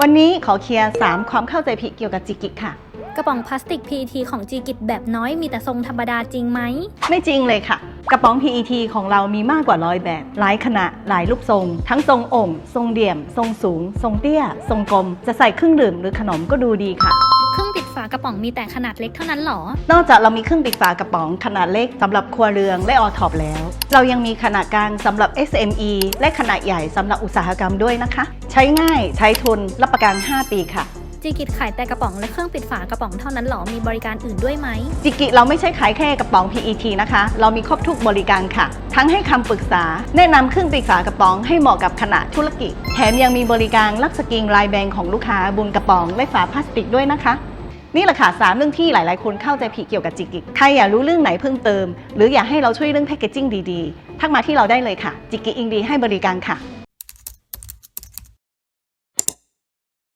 วันนี้ขอเคลียร์ 3 ความเข้าใจผิดเกี่ยวกับจิกิค่ะ กระป๋องพลาสติก PET ของจีกิตแบบน้อยมีแต่ทรงธรรมดาจริงไหม ไม่จริงเลยค่ะ กระป๋อง PET ของเรามีมากกว่าร้อยแบบ หลายขนาดหลายรูปทรง ทั้งทรงโอ่งทรงเดี่ยม ทรงสูง ทรงเตี้ย ทรงกลม จะใส่เครื่องดื่มหรือขนมก็ดูดีค่ะเครื่องปิดฝากระป๋องมีแต่ขนาดเล็กเท่านั้นหรอ นอกจากเรามีเครื่องปิดฝากระป๋องขนาดเล็กสำหรับครัวเรือนและออท็อปแล้ว เรายังมีขนาดกลางสำหรับ SME และขนาดใหญ่สำหรับอุตสาหกรรมด้วยนะคะ ใช้ง่ายใช้ทนรับประกัน 5 ปีค่ะ จีกิขายแต่กระป๋องและเครื่องปิดฝากระป๋องเท่านั้นหรอ มีบริการอื่นด้วยไหม จิกิเราไม่ใช่ขายแค่กระป๋อง PET นะคะ เรามีครบทุกบริการค่ะ ทั้งให้คำปรึกษา แนะนำเครื่องปิดฝากระป๋องให้เหมาะกับขนาดธุรกิจ แถมยังมีบริการลักสกรีนลายแบงของลูกค้าบนกระป๋องและฝาพลาสติกด้วยนะคะนี่แหละค่ะสามเรื่องที่หลาย ๆ คนเข้าใจผิดเกี่ยวกับจิกิใครอยากรู้เรื่องไหนเพิ่มเติม หรืออยากให้เราช่วยเรื่องแพคเกจิ้งดี ๆ ทักมาที่เราได้เลยค่ะ จิกิอิงดีให้บริการค่ะ